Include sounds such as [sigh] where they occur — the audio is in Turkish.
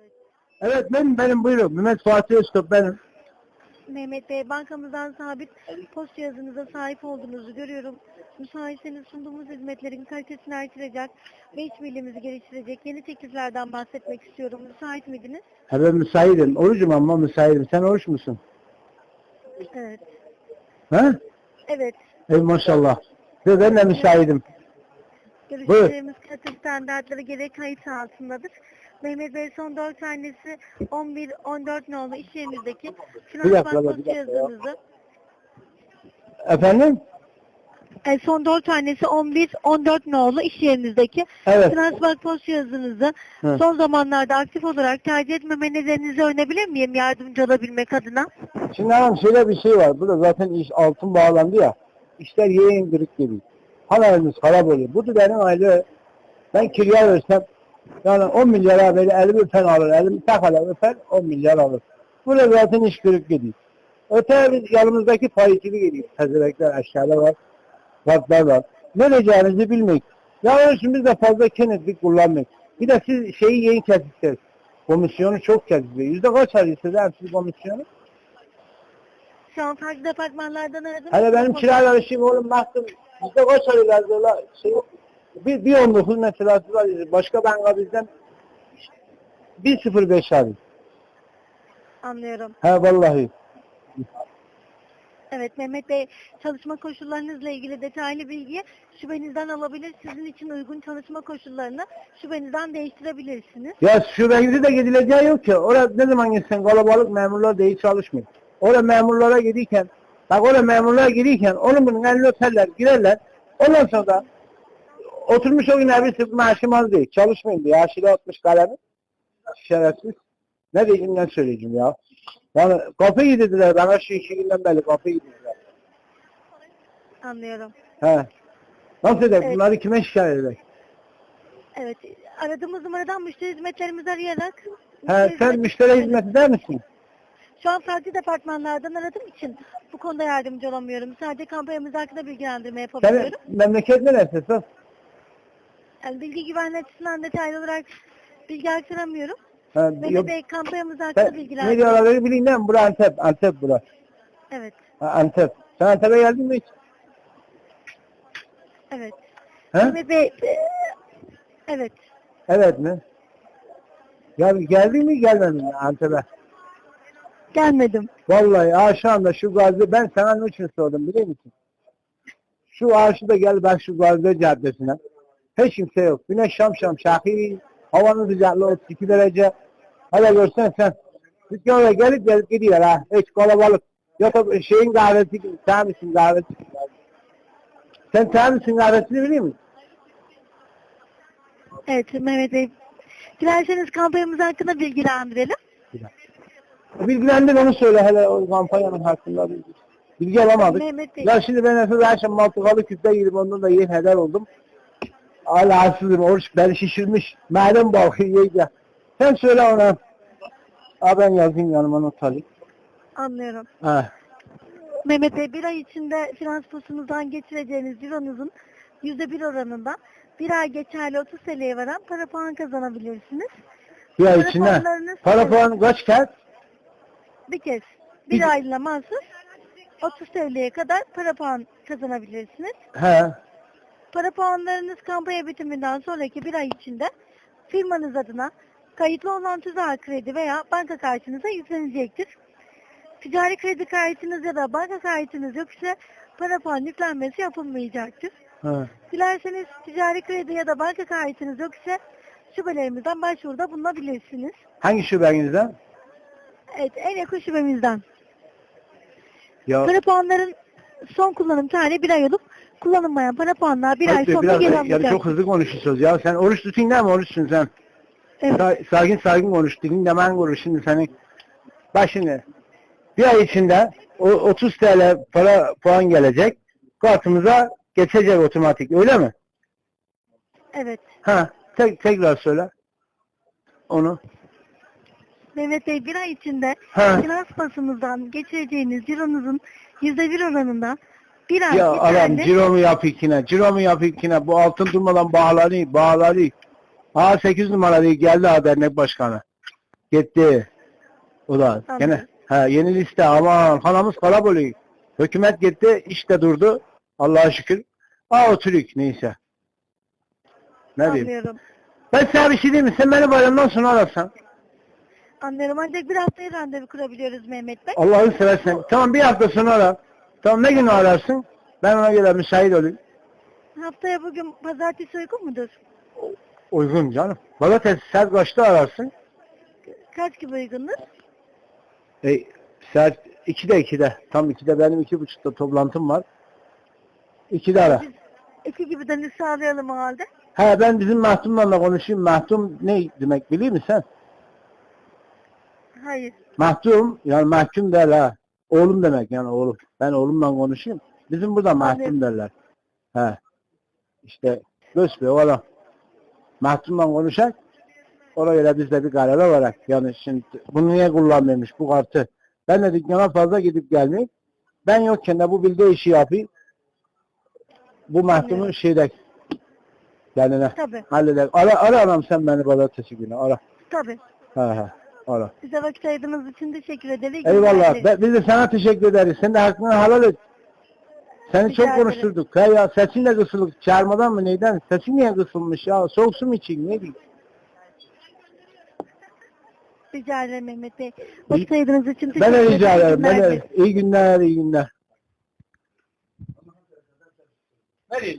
Evet. Evet benim benim buyurun. Mehmet Fatih Öztürk benim. Mehmet Bey bankamızdan sabit post cihazınıza sahip olduğunuzu görüyorum. Müsaitseniz sunduğumuz hizmetlerin kalitesini artıracak ve işbirliğimizi geliştirecek yeni tekliflerden bahsetmek istiyorum. Müsait miydiniz? Ha ben müsaitim. Orucum ama müsaitim. Sen oruç musun? Evet. Ha? Evet. Ey maşallah. Ve ben de müsaitim. Görüşlerimiz katı standartları gereği kayıt altındadır. Mehmet Bey son 4 tanesi 11-14 nolu iş yerinizdeki Bir finans dakika, bir post dakika ya. cihazınızı Efendim? E, son 4 tanesi 11-14 nolu iş yerinizdeki Evet. Transbank post cihazınızı Hı. son zamanlarda aktif olarak tercih etmeme nedeninizi öğrenebilir miyim yardımcı olabilmek adına? Şimdi hanım şöyle bir şey var. Burada zaten iş altın bağlandı ya. İşler yeğen kırık gibi. Haberimiz harap oluyor. Bu benim aile ben kiraya versem yani 10 milyara böyle elimi öpen alır. Elimi takala öper 10 milyar alır. Burada zaten iş kırık gidiyor. Öte biz yanımızdaki payıcılık gidiyor. Tezebekler aşağıda var. Vatlar var. Ne diyeceğinizi bilmek. Ya onun için biz de fazla kenetlik kullanmayın. Bir de siz şeyi yeni kesiksiniz. Komisyonu çok kesiksiniz. Yüzde kaç alıyorsunuz hem siz komisyonu? Şu an farklı departmanlardan aradım. Hani benim kira yarışım oğlum baktım. Bizde kaç diyorlar. Şey, bir, bir 19 mesela. Başka banka bizden 1.05 alıyor. Anlıyorum. He vallahi. Evet Mehmet Bey çalışma koşullarınızla ilgili detaylı bilgiyi şubenizden alabilir. Sizin için uygun çalışma koşullarını şubenizden değiştirebilirsiniz. Ya şu benzi de gidileceği yok ki. Orada ne zaman gitsen kalabalık memurlar değil çalışmıyor. Orada memurlara giderken bak orada memurlara giderken onun bunun elini öperler, girerler. Ondan sonra da oturmuş o gün birisi maaşım az değil. Çalışmayın diye. Aşırı atmış kalemi. Şerefsiz. Ne diyeyim ne söyleyeceğim ya. Yani kapı yedirdiler. Bana şu iki günden beri kapı yedirdiler. Anlıyorum. He. Nasıl eder? Evet. Bunları kime şikayet eder? Evet aradığımız numaradan müşteri hizmetlerimizi arayarak He, sen müşteri hizmet eder misin? Şu an farklı departmanlardan aradığım için bu konuda yardımcı olamıyorum. Sadece kampanyamız hakkında bilgilendirme Senin yapabiliyorum. memleket neresi? Sus. Yani bilgi güvenliği açısından detaylı olarak bilgi aktaramıyorum. Ha, yok. Bey kampanyamız hakkında Ben, ne bilgilendirme. diyorlar bileyim değil mi? Bura Antep. Antep bura. Evet, Ha, Antep. Sen Antep'e geldin mi hiç? evet. He? Mehmet Bey, e, evet. Evet mi? Ya geldin mi gelmedin mi Antep'e? Gelmedim. Vallahi ha şu gazete ben sana ne için sordum biliyor musun? Şu ağaçı da gel bak şu gazete caddesine. Hiç kimse yok. Güneş şam şam şahil. Havanın sıcaklığı 32 derece. Hala görsen sen. Oraya gelip gelip gidiyor ha. Hiç kalabalık. Yok o şeyin kahvesi, sen misin kahvesi? Sen sen misin kahvesini biliyor musun? Evet Mehmet Bey. Dilerseniz kampanyamız hakkında bilgilendirelim. Bilgilendir onu söyle hele o kampanyanın hakkında bilgi. Bilgi alamadık. Ya şimdi ben esas akşam maltıkalı küfte gidip ondan da yiyin heder oldum. Hala hassızım. Oruç beni şişirmiş. Madem balığı [laughs] yiyeceğim. Sen söyle ona. Ha ben yazayım yanıma not alayım. Anlıyorum. Ha. Mehmet Bey bir ay içinde finans posunuzdan geçireceğiniz cironuzun %1 oranında bir ay geçerli 30 TL'ye varan para puan kazanabilirsiniz. Bir ay içinde. Para puanı kaç kez? Bir kez Bir- bir aylığına mahsus 30 TL'ye kadar para puan kazanabilirsiniz. He. Para puanlarınız kampanya bitiminden sonraki bir ay içinde firmanız adına kayıtlı olan tüzel kredi veya banka kartınıza yüklenecektir. Ticari kredi kartınız ya da banka kartınız yok ise para puan yüklenmesi yapılmayacaktır. He. Dilerseniz ticari kredi ya da banka kartınız yok ise şubelerimizden başvuruda bulunabilirsiniz. Hangi şubenizden? Evet, en yakın şubemizden. Ya. Para puanların son kullanım tarihi bir ay olup kullanılmayan para puanlar bir ay Hadi sonra biraz, geri yani alınacak. çok hızlı konuşuyorsunuz ya. Sen oruç tutun değil mi? Oruçsun sen. Evet. Sa- sakin sakin konuş. Dilin de ben konuş şimdi senin. Bak şimdi. Bir ay içinde o 30 TL para puan gelecek. Kartımıza geçecek otomatik. Öyle mi? evet. Ha. Tek, tekrar söyle. Onu. Mehmet Bey bir ay içinde Ha. finans basımızdan geçireceğiniz cironuzun %1 oranında bir ay Ya adam geçerli. ciromu yap ikine. Ciromu yap ikine. Bu altın durmadan bağlanıyor. Bağlanıyor. Aa 8 numara değil. Geldi ha dernek başkanı. Gitti. Ulan Anladım. gene ha, yeni liste aman kanamız kalabalık. Hükümet gitti işte durdu. Allah'a şükür. Aa oturuyor neyse. Ne diyeyim? Anlıyorum. Ben sana bir şey diyeyim mi? Sen beni bayramdan sonra ararsan. Anlıyorum ancak bir haftaya randevu kurabiliyoruz Mehmet Bey. Allah'ını seversen. Tamam bir hafta sonra ara. Tamam ne günü ararsın? Ben ona göre müsait olayım. Haftaya bugün pazartesi uygun mudur? Uygun canım. Pazartesi saat kaçta ararsın? Kaç gibi uygundur? E, saat 2'de 2'de. Tam 2'de benim 2.30'da toplantım var. 2'de ara. Biz iki gibi dönüş sağlayalım o halde. He ben bizim Mahtum'la da konuşayım. Mahtum ne demek biliyor musun sen? Hayır. Mahtum yani mahkum der ha. Oğlum demek yani oğlum. Ben oğlumla konuşayım. Bizim burada mahkum Anladım. derler. He. İşte be o adam. Mahkumla konuşak. Ona göre biz de bir karar olarak yani şimdi bunu niye kullanmıyormuş bu kartı. Ben de dükkana fazla gidip gelmeyeyim. Ben yokken de bu bildiği işi yapayım. Bu mahkumun Anlıyorum. şeyde kendine Tabii. halleder. Ara, ara anam sen beni pazartesi günü ara. Tabii. He he. Ara. Size vakit ayırdığınız için teşekkür ederiz. Eyvallah. Be- Biz de sana teşekkür ederiz. Sen de hakkını helal et. Seni Rica çok ederim. konuşturduk. He ya sesin de kısılık. Çağırmadan mı neyden? Sesin niye kısılmış ya? Soğuk su mu için? Ne bileyim. Rica ederim Mehmet Bey. Vakit ayırdığınız için teşekkür Ben de ederim. rica ederim. Ben de, iyi günler, iyi günler. Nereye?